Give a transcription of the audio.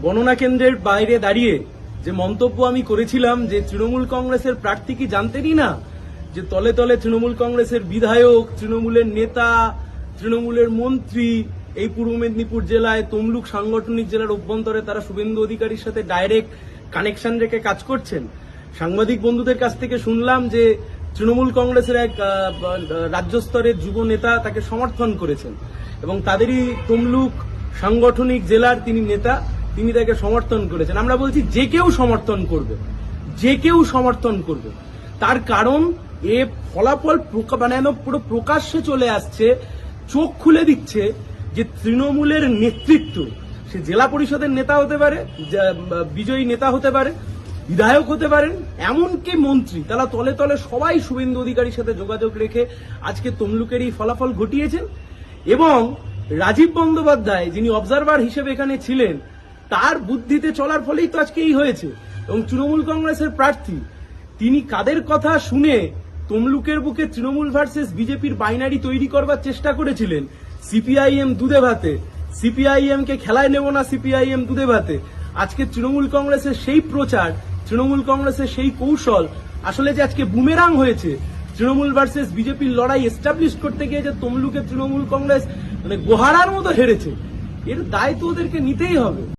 গণনা কেন্দ্রের বাইরে দাঁড়িয়ে যে মন্তব্য আমি করেছিলাম যে তৃণমূল কংগ্রেসের প্রার্থী কি জানতেনই না, যে তলে তলে তৃণমূল কংগ্রেসের বিধায়ক, তৃণমূলের নেতা, তৃণমূলের মন্ত্রী, এই পূর্ব মেদিনীপুর জেলায় তমলুক সাংগঠনিক জেলার অভ্যন্তরে তারা শুভেন্দু অধিকারীর সাথে ডাইরেক্ট কানেকশন রেখে কাজ করছেন। সাংবাদিক বন্ধুদের কাছ থেকে শুনলাম যে তৃণমূল কংগ্রেসের এক রাজ্য স্তরের যুব নেতা তাকে সমর্থন করেছেন এবং তাদেরই তমলুক সাংগঠনিক জেলার তিনি নেতা। তিনি তাকে সমর্থন করেছেন। আমরা বলছি, যে কেউ সমর্থন করবে, যে কেউ সমর্থন করবে, তার কারণ এ ফলাফল মানে পুরো প্রকাশ্যে চলে আসছে, চোখ খুলে দিচ্ছে যে তৃণমূলের নেতৃত্ব, সে জেলা পরিষদের নেতা হতে পারে বিজয়ী নেতা হতে পারে, বিধায়ক হতে পারেন, এমনকি মন্ত্রী। তারা তলে তলে সবাই শুভেন্দু অধিকারীর সাথে যোগাযোগ রেখে আজকে তমলুকের এই ফলাফল ঘটিয়েছেন। এবং রাজীব বন্দ্যোপাধ্যায়, যিনি অবজারভার হিসেবে এখানে ছিলেন তার বুদ্ধিতে চলার ফলেই তো আজকে এই হয়েছে। এবং তৃণমূল কংগ্রেসের প্রার্থী, তিনি কাদের কথা শুনে তমলুকের বুকে তৃণমূল ভার্সেস বিজেপির বাইনারি তৈরি করবার চেষ্টা করেছিলেন? সিপিআইএম দুধে ভাতে। সিপিআইএম কে খেলায় নেব না সিপিআইএম দুধে ভাতে। আজকে তৃণমূল কংগ্রেসের সেই প্রচার, তৃণমূল কংগ্রেসের সেই কৌশল, আসলে যে আজকে বুমেরাং হয়েছে। তৃণমূল ভার্সেস বিজেপির লড়াই এস্টাবলিশ করতে গিয়ে যে তমলুকে তৃণমূল কংগ্রেস মানে গোহারার মতো হেরেছে, এর দায় তো ওদেরকে নিতেই হবে।